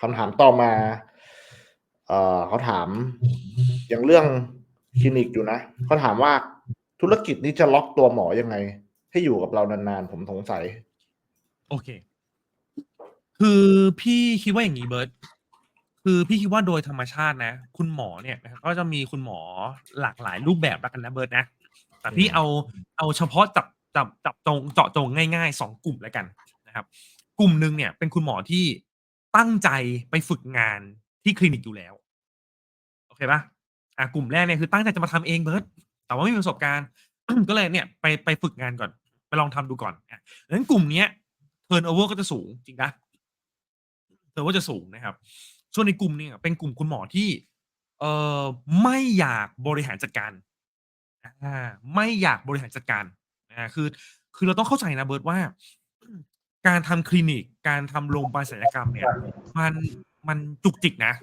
คำถามต่อมา เอ่อเขาถาม อย่างเรื่องคลินิกอยู่นะเขาถามว่าธุรกิจนี้จะล็อกตัวหมอยังไง ให้อยู่กับเรานานๆ ผมสงสัย โอเค คือพี่คิดว่าอย่างนี้เบิร์ตคือพี่คิดว่าโดยธรรมชาตินะ คุณหมอเนี่ยนะครับก็จะมีคุณหมอหลากหลายรูปแบบแล้วกันนะเบิร์ตนะ แต่พี่เอาเอาเฉพาะจับจับจับจงเจาะจงง่ายๆสองกลุ่มแล้วกันนะครับ กลุ่มหนึ่งเนี่ยเป็นคุณหมอที่ ตั้งใจไปฝึกงานที่คลินิกอยู่แล้ว โอเคปะอะกลุ่มแรกเนี่ยคือตั้งใจจะมาทำเองเบิร์ตแต่ว่าไม่มีประสบการณ์ ก็เลยเนี่ยไปไปฝึกงานก่อน ไปลองทำดูก่อนอะดังนั้นกลุ่มเนี้ยเทิร์นโอเวอร์ก็จะสูงจริงนะเทิร์นโอเวอร์จะสูงนะครับ ส่วนในกลุ่มเนี่ยเป็นกลุ่มคุณหมอที่ เอ่อไม่อยากบริหารจัดการอ่าไม่อยากบริหารจัดการอ่าคือ คือเราต้องเข้าใจนะเบิร์ตว่า การทำคลินิก การทำโรงพยาบาลศัลยกรรมเนี่ย มันมันจุกจิกนะ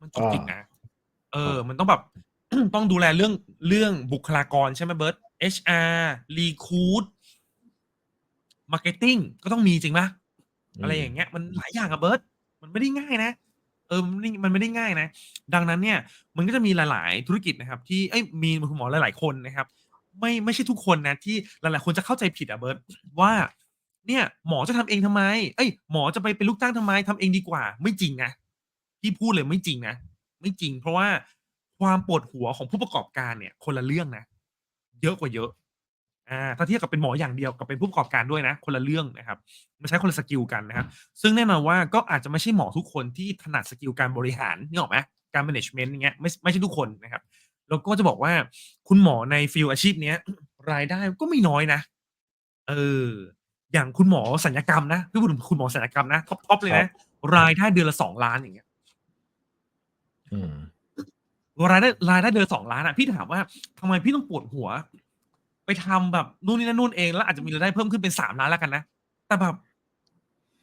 มันจุกจิกนะ เออ มันต้องแบบ ต้องดูแลเรื่องเรื่องบุคลากรใช่ไหมเบิร์ต HR recruit marketing ก็ต้องมีจริงปะอืมอะไรอย่างเงี้ย มันหลายอย่างอะเบิร์ตมันไม่ได้ง่ายนะ เออ มันไม่ได้มันไม่ได้ง่ายนะ ดังนั้นเนี่ย มันก็จะมีหลาย ๆ ธุรกิจนะครับ ที่เอ้ยมีคุณหมอหลาย ๆ คนนะครับ ไม่ไม่ใช่ทุกคนนะที่หลาย ๆ คนจะเข้าใจผิดอะเบิร์ตว่า เนี่ยหมอจะทำเองทำไม เอ้ยหมอจะไปเป็นลูกจ้างทำไมทำเองดีกว่า ไม่จริงนะพี่พูดเลยไม่จริงนะไม่จริง เพราะว่าความปวดหัวของผู้ประกอบการเนี่ย คนละเรื่องนะเยอะกว่าเยอะอ่าถ้าเทียบกับเป็นหมออย่างเดียวกับเป็นผู้ประกอบการด้วยนะ คนละเรื่องนะครับมันใช้คนละสกิลกันนะครับ ซึ่งแน่นอนว่าก็อาจจะไม่ใช่หมอทุกคนที่ถนัดสกิลการบริหารนี่ออกไหมการ management อย่างเงี้ยไม่ไม่ใช่ทุกคนนะครับแล้วก็จะบอกว่าคุณหมอในฟิลอาชีพเนี้ย รายได้ก็ไม่น้อยนะ เออ อย่างคุณหมอศัลยกรรมนะพี่พูดถึงคุณหมอศัลยกรรมนะท็อปท็อปเลยนะรายได้เดือนละสองล้านอย่างเงี้ยอืมรายได้รายได้เดือนสองล้านอะพี่ถามว่าทำไมพี่ต้องปวดหัว ไปทำแบบนู่นนี่นั่นนู่นเองแล้วอาจจะมีรายได้เพิ่มขึ้นเป็นสามล้านแล้วกันนะแต่แบบ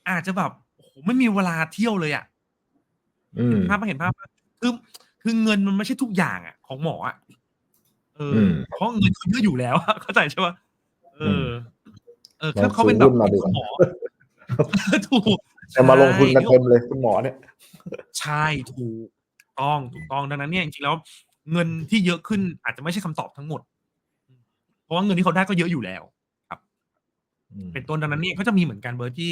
อาจจะแบบโอ้โหไม่มีเวลาเที่ยวเลยอะอืมภาพเห็นภาพปะคือคือเงินมันไม่ใช่ทุกอย่างอะ ของหมออะเอออมเพราะเงินเขาเยอะอยู่แล้วอะเข้าใจใช่ปะเอออ เออลองเขาเขาเป็นแบซื้บอหุ้นมาดีกว่าคุณหมอถูกจะมาลงทุนกันใช่เต็มเลยคุณหมอเนี่ย ใช่ถูกต้องถูกต้องดังนั้นเนี่ยจริงๆแล้ว เงินที่เยอะขึ้นอาจจะไม่ใช่คำตอบทั้งหมด เพราะว่าเงินที่เขาได้ก็เยอะอยู่แล้วอืมเป็นต้นดังนั้นเนี่ยก็จะมีเหมือนกันเบอร์ที่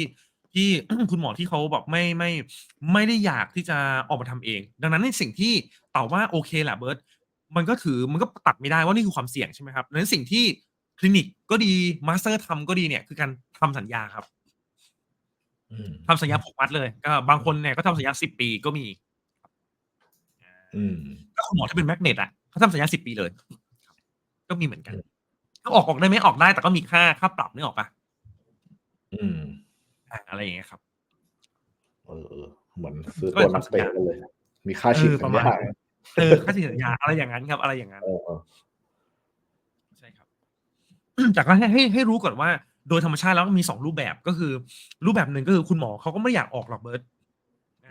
ที่คุณหมอที่เขาแบบไม่ไม่ไม่ได้อยากที่จะออกมาทำเอง ดังนั้นในสิ่งที่ตอบว่าโอเคแหละเบิร์ตมันก็ถือมันก็ตัดไม่ได้ว่านี่คือความเสี่ยงใช่ไหมครับดังนั้นสิ่งที่ คลินิกก็ดีมาสเตอร์ทำก็ดีเนี่ยคือการทำสัญญาครับอืมทำสัญญาผูกมัดเลยก็บางคนเนี่ยก็ทำสัญญาสิบปีก็มีอืมถ้าคุณหมอถ้าเป็นแมกเนตอะเขาทำสัญญาสิบปีเลย ก็มีเหมือนกันอืมก็ออกออกได้ไหมออกได้ แต่ก็มีค่าค่าปรับนึกออกปะอืมอะอะไรอย่างเงี้ยครับ เออเออเหมือนซื้อก็ตัวเป็นนักเตะสัญญากันเลย มีค่าฉีดเออปสัระญมาณญาเออค่าสัญญาอะไรอย่างนั้นครับ อะไรอย่างนั้น เออเออ ใช่ครับ จากนั้นให้ให้ให้รู้ก่อนว่า โดยธรรมชาติแล้วมันมีสองรูปแบบก็คือ รูปแบบหนึ่งก็คือคุณหมอเขาก็ไม่อยากออกหรอกเบิร์ต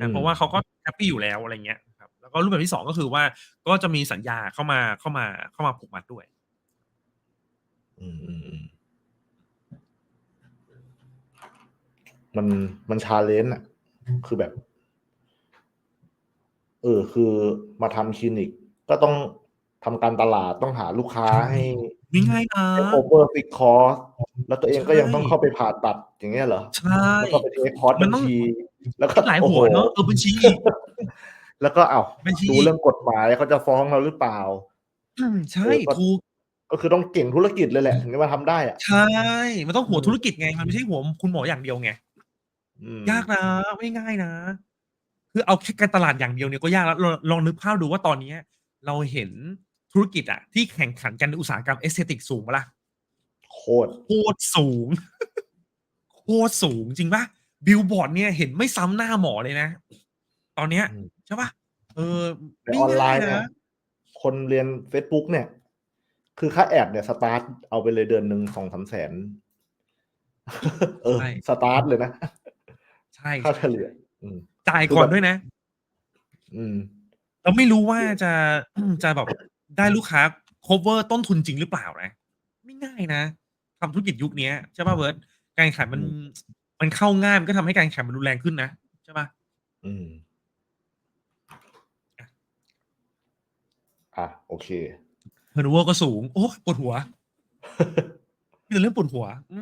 นะเพราะว่าเขาก็แฮปปี้อยู่แล้วอะไรเงี้ยครับแล้วก็รูปแบบที่สองก็คือว่าก็จะมีสัญญาเข้ามาเข้ามาเข้ามาผูกมัดด้วย อืมอืมอืมมันมันชาเลนจ์อะคือแบบ เออ คือมาทำคลินิก ก็ต้องทำการตลาดต้องหาลูกค้าให้ ไม่ง่ายนะให้ cover fix cost แล้วตัวเองก็ยังต้องเข้าไปผ่าตัดอย่างเงี้ยเหรอใช่แล้วก็ไปเทคคอร์สมับันญต้องชีแล้วก็หลายหัวโอ้โเนอะเออบัญชีอีกแล้วก็เอาบัญชีดูเรื่องกฎหมายเขาจะฟ้องเราหรือเปล่าอืมใช่เออก็ถูกก็คือต้องเก่งธุรกิจเลยแหละถึงจะมาทำได้อะใช่ มันต้องหัวธุรกิจไงมันไม่ใช่หัวคุณหมออย่างเดียวไงอืมยากนะไม่ง่ายนะ คือเอาแค่การตลาดอย่างเดียวเนี่ยก็ยากแล้วลองลองนึกภาพดูว่าตอนเนี้ย เราเห็น ธุรกิจอะที่แข่งขันกันในอุตสาหกรรมเอสเตติกสูงปะล่ะโคตรโคตรสูง โคตรสูงจริงปะบิลบอร์ดเนี่ยเห็นไม่ซ้ำหน้าหมอเลยนะ ตอนเนี้ยอืมใช่ปะเออแต่ไม่ออนไลง่ายน์เนี่ยนะคนเรียน Facebook เนี่ย คือค่าแอดเนี่ยสตาร์ทเอาไปเลยเดือนหนึ่งสองสามแสนเออใช่สตาร์ทเลยนะ ใช่ค่าเฉลี่ยอืมจ่ายก่อนด้วยนะ อืมเราไม่รู้ว่าจะจะแบบ ได้ลูกค้า cover ต้นทุนจริงหรือเปล่านะ ไม่ง่ายนะทำธุรกิจยุคนี้ใช่ป่ะเวิร์ดการขายมันมันเข้าง่ายมันก็ทำให้การแขายมันรุนแรงขึ้นนะใช่ป่ะอืมอะโอเคเทนเวอร์ก็สูง โอ้ปวดหัวมีแต่เรื่องปวดหัว อื